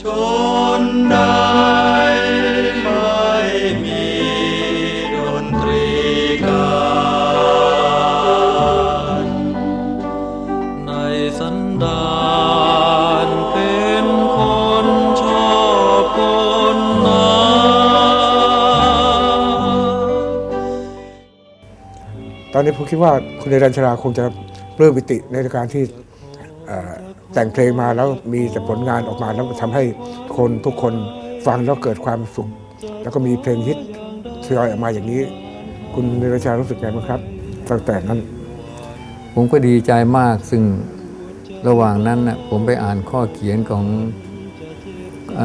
ชนใดไม่มีดนตรีการในสันดานเป็นคนชอบคนนาตอนนี้ผมคิดว่าคุณเดรัญชราคงจะปลื้มปิติในการที่ แต่งเพลงมาแล้วมีแต่ผลงานออกมาแล้วทำให้คนทุกคนฟังแล้วเกิดความสุข แล้วก็มีเพลงฮิตทยอยออกมาอย่างนี้ คุณเดรัญชารู้สึกไงบ้างครับ ตั้งแต่นั้น ผมก็ดีใจมากซึ่งระหว่างนั้นนะผมไปอ่านข้อเขียนของอ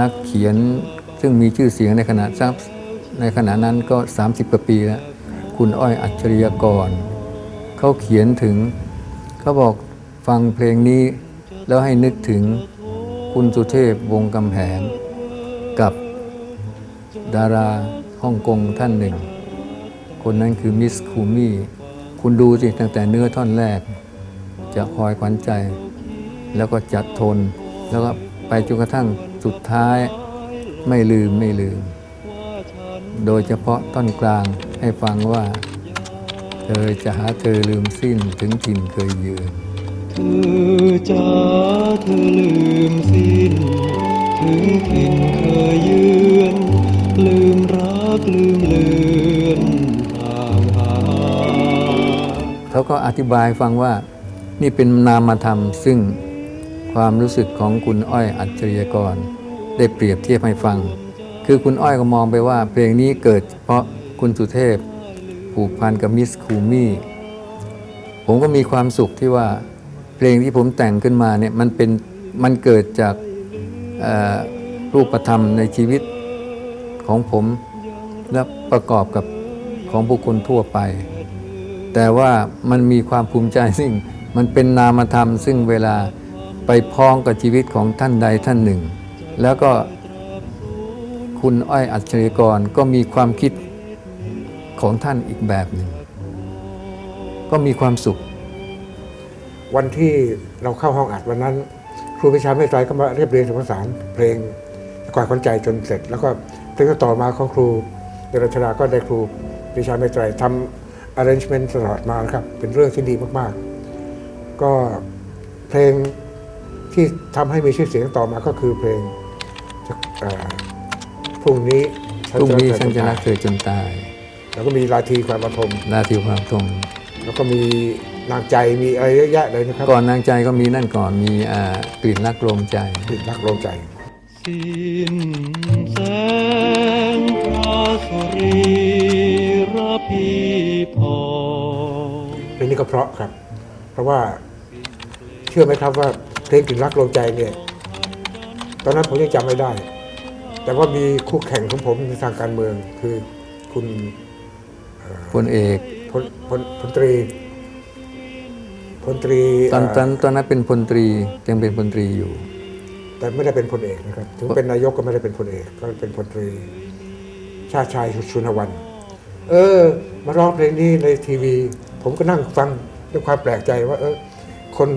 นักเขียนซึ่งมีชื่อเสียงในขณะทราบในขณะนั้นก็ 30กว่าปีแล้ว คุณอ้อยอัจฉริยกร เขาเขียนถึงเขาบอก ฟังเพลงนี้แล้วให้นึกถึงคุณสุเทพวงกำแหง กับดาราฮ่องกงท่านหนึ่ง คนนั้นคือมิสคูมี่คุณดูสิตั้งแต่เนื้อท่อนแรก จะคอยขวัญใจ แล้วก็จัดทน แล้วก็ไปจนกระทั่งสุดท้ายไม่ลืมไม่ลืม โดยเฉพาะท่อนกลางให้ฟังว่า เธอจะหาเธอลืมสิ้นถึงถิ่นเคยยืน เธอจ้าเธอลืมสิ้น ถึงถิ่นเคยเยือนลืมรักลืมเลือนห่างหาเขาก็อธิบายฟังว่านี่เป็นนามธรรม ซึ่งความรู้สึกของคุณอ้อยอัจฉริยกร ได้เปรียบเทียบให้ฟัง คือคุณอ้อยก็มองไปว่า เพลงนี้เกิดเพราะคุณสุเทพผูกพันกับมิสคูมี่ผมก็มีความสุขที่ว่า เพลงที่ผมแต่งขึ้นมาเนี่ยมันเป็นมันเกิดจากรูปธรรมในชีวิตของผมและประกอบกับของบุคคลทั่วไป แต่ว่ามันมีความภูมิใจซึ่งมันเป็นนามธรรม ซึ่งเวลาไปพ้องกับชีวิตของท่านใดท่านหนึ่ง แล้วก็คุณอ้อยอัจฉริกรก็มีความคิดของท่านอีกแบบหนึ่ง ก็มีความสุข วันที่เราเข้าห้องอัดวันนั้น ครูพิชาไม่ไตรก็มาเรียบเรียงสมสารเพลงกวาดขวัญใจจนเสร็จ แล้วก็เพลงต่อมาของครูเดรัญชราก็ได้ครูพิชาไม่ไตรทำ arrangement ตลอดมานะครับ เป็นเรื่องที่ดีมากๆ ก็เพลงที่ทำให้มีชื่อเสียงต่อมาก็คือเพลงเอ่อพรุ่งนี้พรุ่งนี้ฉันจะรัรักเธอจนตาย แล้วก็มีลาทีความประทมนาทีความทรงแล้วก็มี นางใจมีอะไรเยอะแยะเลยนะครับก่อนนางใจก็มีนั่นก่อนมีอ่ากลิ่นรักลมใจติดรักลงใจสิ้นแสงพระสุรีระพีพอเพลงนี้ก็เพราะครับ เพราะว่าเชื่อไหมครับว่าเพลงกลิ่นรักลงใจเนี่ยตอนนั้นผมยังจำไม่ได้ แต่ว่ามีคู่แข่งของผมในทางการเมืองคือคุณพลเอกพลพลพลตรี พลตรีตอนตอเอ่นอตอนนั้นเป็นพลตรียังเป็นพลตรีอยู่ แต่ไม่ได้เป็นพลเอกนะครับ ถึงเป็นนายกก็ไม่ได้เป็นพลเอก ก็เป็นพลตรี ชาติชายชุนวันเออ มาร้องเพลงนี้ในทีวี ผมก็นั่งฟังด้วยความแปลกใจว่า เออ คน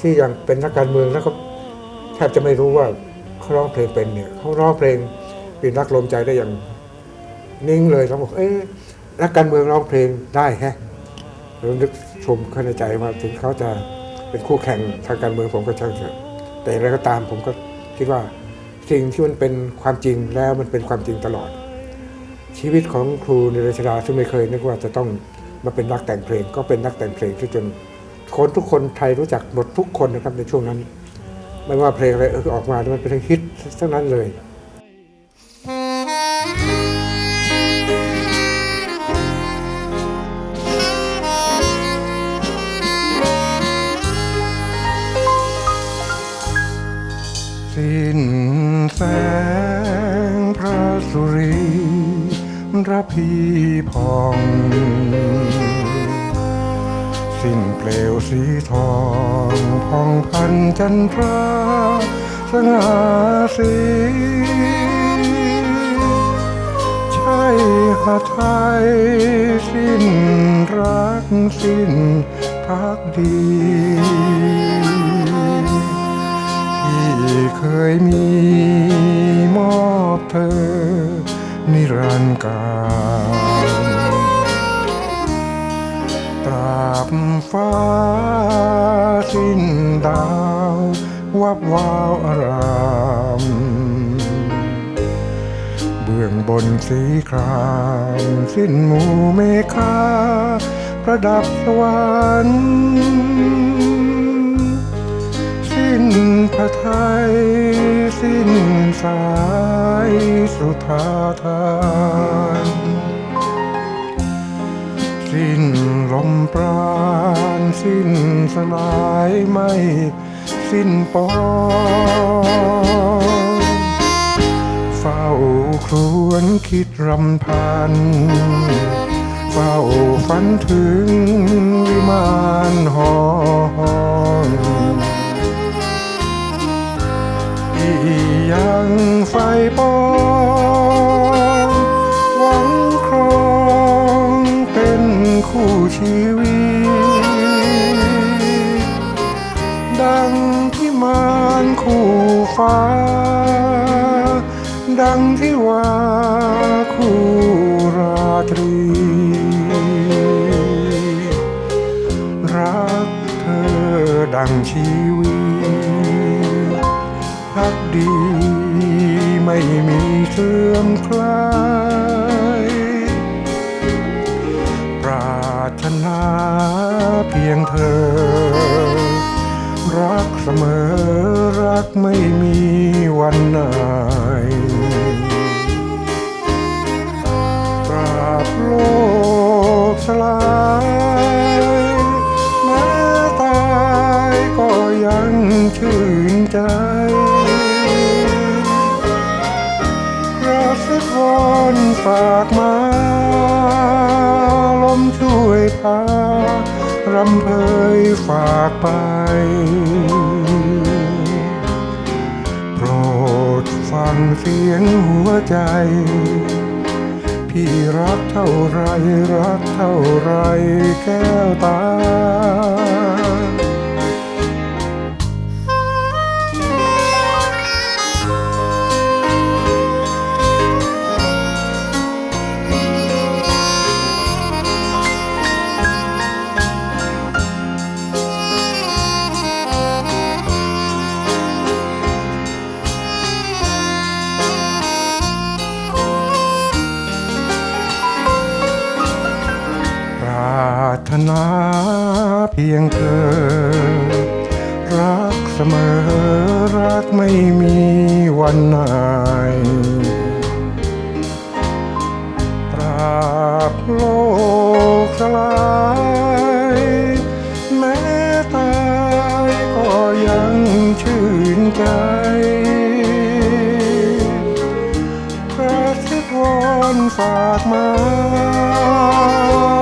ที่ยังเป็นนักการเมืองแล้วก็แทบจะไม่รู้ว่าเขาร้องเพลงเป็นเนี่ยเขาร้องเพลงปีนรักลมใจได้อย่างนิ่งเลยเราบอกเอ๊ะนักการเมืองร้องเพลงได้แฮะ เรานึกชมข้าในใจว่าถึงเขาจะเป็นคู่แข่งทางการเมืองผมก็ช่างเถอะแต่อย่างไรก็ตามผมก็คิดว่าสิ่งที่มันเป็นความจริงแล้วมันเป็นความจริงตลอด ชีวิตของครูในราชดาซึ่งไม่เคยนึกว่าจะต้องมาเป็นนักแต่งเพลง ก็เป็นนักแต่งเพลงที่จนคนทุกคนไทยรู้จักหมดทุกคนนะครับในช่วงนั้น ไม่ว่าเพลงอะไรออออกมามันเป็นเพลงฮิตทั้งนั้นเลย สิ้นแสงพระสุรีระพีพอง สิ้นเปลวสีทองพองพันจันทราสง่าสีใช่หาไทยสิ้นรักสิ้นพักดี ที่เคยมีมอบเธอ นิรันดร์การตราบฟ้าสิ้นดาว วับวาวอารามเบื้องบนสีครามสิ้นหมู่เมฆาประดับสวรรค์ นพระไทยสิ้นสายสุธาทานสิ้นลมปราณสิ้นสลายไม่สิ้นปองเฝ้าครวนคิดรำพัน เฝ้าฝันถึงวิมานหอ ยังไฟปองหวังครองเป็นคู่ชีวิต ดังที่มานคู่ฟ้า ดังที่ว่า สื่อมคลายปรารถนาเพียงเธอ รักเสมอรักไม่มีวันไหนตราบโลกสลาย ฝากมา ลมช่วยพารำเพยฝากไป โปรดฟังเสียงหัวใจ พี่รักเท่าไรรักเท่าไรแก้วตา สมอรักไม่มีวันไหนตราบโลกสลายแม้ตายก็ยังชื่นใจกระซิบวอนฝากมา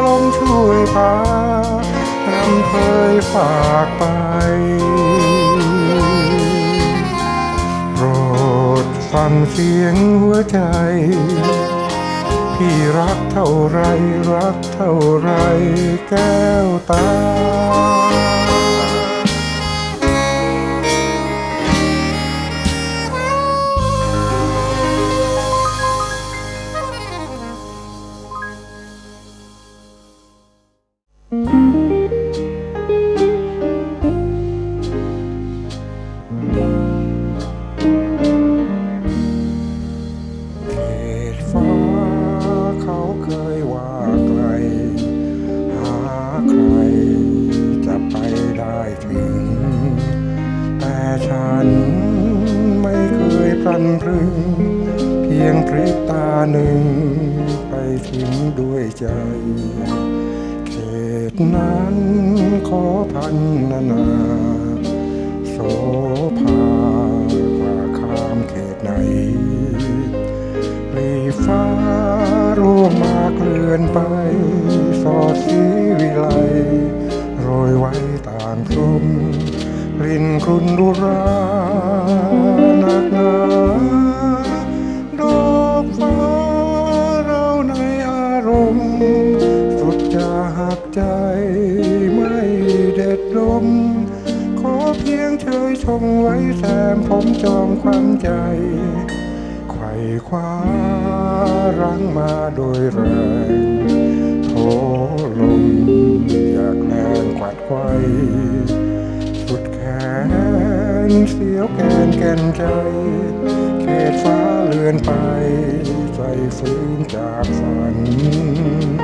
ลมช่วยพา รำเพยฝากไป ฟังเสียงหัวใจ พี่รักเท่าไรรักเท่าไรแก้วตา นั้นขอพันนานาโสภากว่าข้ามเขตไหนปลีฟ้าร่วงมาเกลื่อนไปสอดสีวิไลโรยไว้ต่างคลุมกลิ่นครุนรุรานักหนาดอกฟ้า ใจไม่เด็ดลม ขอเพียงเชยชมไว้แซมผมจอมขวัญใจไขว่คว้ารั้งมาโดยแรงโถลมอยากแรงกวัดไว้ สุดแขนเสียวแกนแกนใจเขตฟ้าเลือนไป ใจฟื้นจากฝัน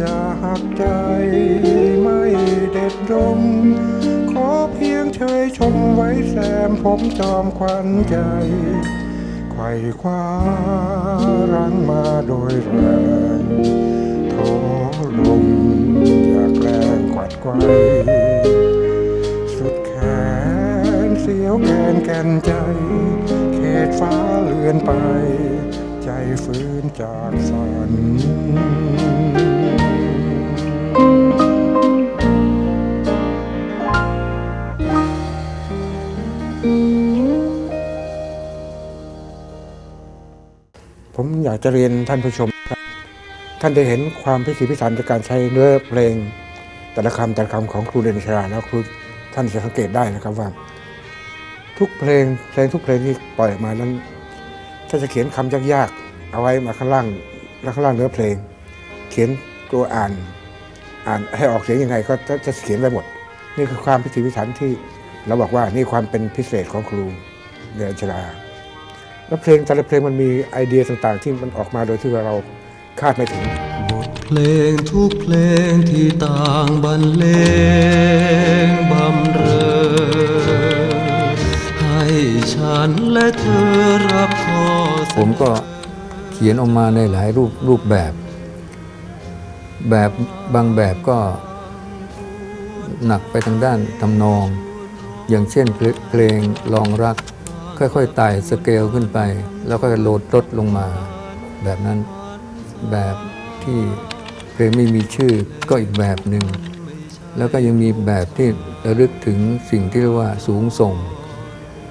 จะหักใจไม่เด็ดดม ขอเพียงเชยชมไว้แซมผมจอมขวัญใจไขว่คว้ารังมาโดยแรงโถลมอยากแรงกวัดไกวสุดแขนเสียวแกนแกนใจ เขตฟ้าเลือนไป ใจฟื้นจากฝันากจะเรียนท่านผู้ชมครับท่านได้เห็นความพิถีพิถันในการใช้เนื้อเพลง แต่ละคำแต่ละคำของครูเดนชราแล้วครูท่านจะสังเกตได้นะครับว่า ทุกเพลงเพลงทุกเพลงที่ปล่อยออกมานั้นถ้าจะเขียนคำยากๆเอาไว้มาข้างล่างแล้วข้างล่างเนื้อเพลง เขียนตัวอ่านอ่านให้ออกเสียงยังไงก็จะเขียนไว้หมด นี่คือความพิถีพิถันที่เราบอกว่านี่ความเป็นพิเศษของครูเดนชรา แล้วเพลงแต่ละเพลงมันมีไอเดียต่างๆ ที่มันออกมาโดยที่เราคาดไม่ถึง บทเพลงทุกเพลงที่ต่างบรรเลงบำเรอให้ฉันและเธอรับข้อเสผมก็เขียนออกมาในหลายรูปรูปแบบ แบบบางแบบก็หนักไปทางด้านทำนอง อย่างเช่นเพลเพลงลองรัก ค่อยๆไต่สเกลขึ้นไป แล้วก็โหลดลดลงมา แบบนั้นแบบที่เพลงไม่มีชื่อก็อีกแบบหนึ่งแล้วก็ยังมีแบบที่ระลึกถึงสิ่งที่เรียกว่าสูงส่ง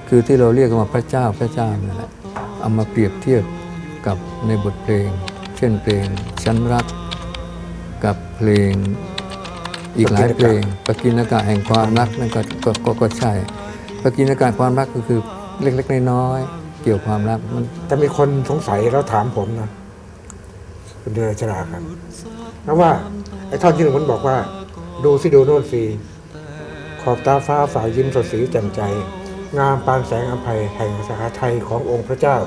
คือที่เราเรียกกันว่าพระเจ้าพระเจ้านั่นแหละเอามาเปรียบเทียบกับในบทเพลง เช่นเพลงฉันรัก กับเพลงอีกหลายเพลงปกินากาแห่งความรักนั่นก็ก็ก็ก็ใช่ปกินากาความรักก็คือ เล็กๆน้อยๆเกี่ยวความรักมันแต่มีคนสงสัยแล้วถามผมนะคุณเดือนชราครับแล้วว่าไอ้ท่อนที่หนึ่งมันบอกว่า ดูสิดูโน่นสิขอบตาฟ้าฝ่ายยิ้มสดสีแจ่มใจ งามปานแสงอภัยแห่งสาไทยขององค์พระเจ้า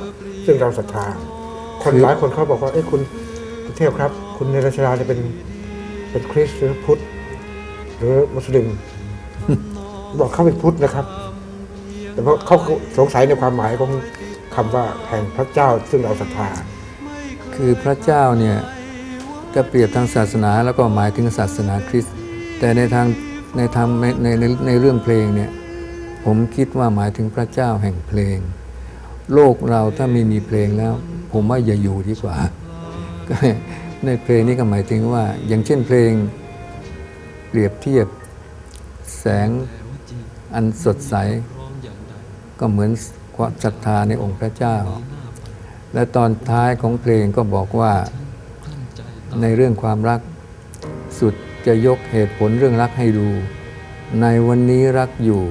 ซึ่งเราศรัทธาคนหลายคนเขาบอกว่าเอ้คุณเทพครับ คุณเนรชราเนี่ยเป็นเป็นคริสต์หรือพุทธหรือมุสลิม บอกเขาเป็นพุทธนะครับ แต่เพราะเขาสงสัยในความหมายของคำว่าแห่งพระเจ้าซึ่งเราศรัทธา คือพระเจ้าเนี่ยจะเปรียบทางศาสนาแล้วก็หมายถึงศาสนาคริสต์แต่ในทางในทางในในในเรื่องเพลงเนี่ยผมคิดว่าหมายถึงพระเจ้าแห่งเพลง โลกเราถ้าไม่มีเพลงแล้ว ผมว่าอย่าอยู่ดีกว่า ในเพลงนี้ก็หมายถึงว่า อย่างเช่นเพลงเปรียบเทียบแสงอันสดใส ก็เหมือนความศรัทธาในองค์พระเจ้า และตอนท้ายของเพลงก็บอกว่าในเรื่องความรักสุดจะยกเหตุผลเรื่องรักให้ดู ในวันนี้รักอยู่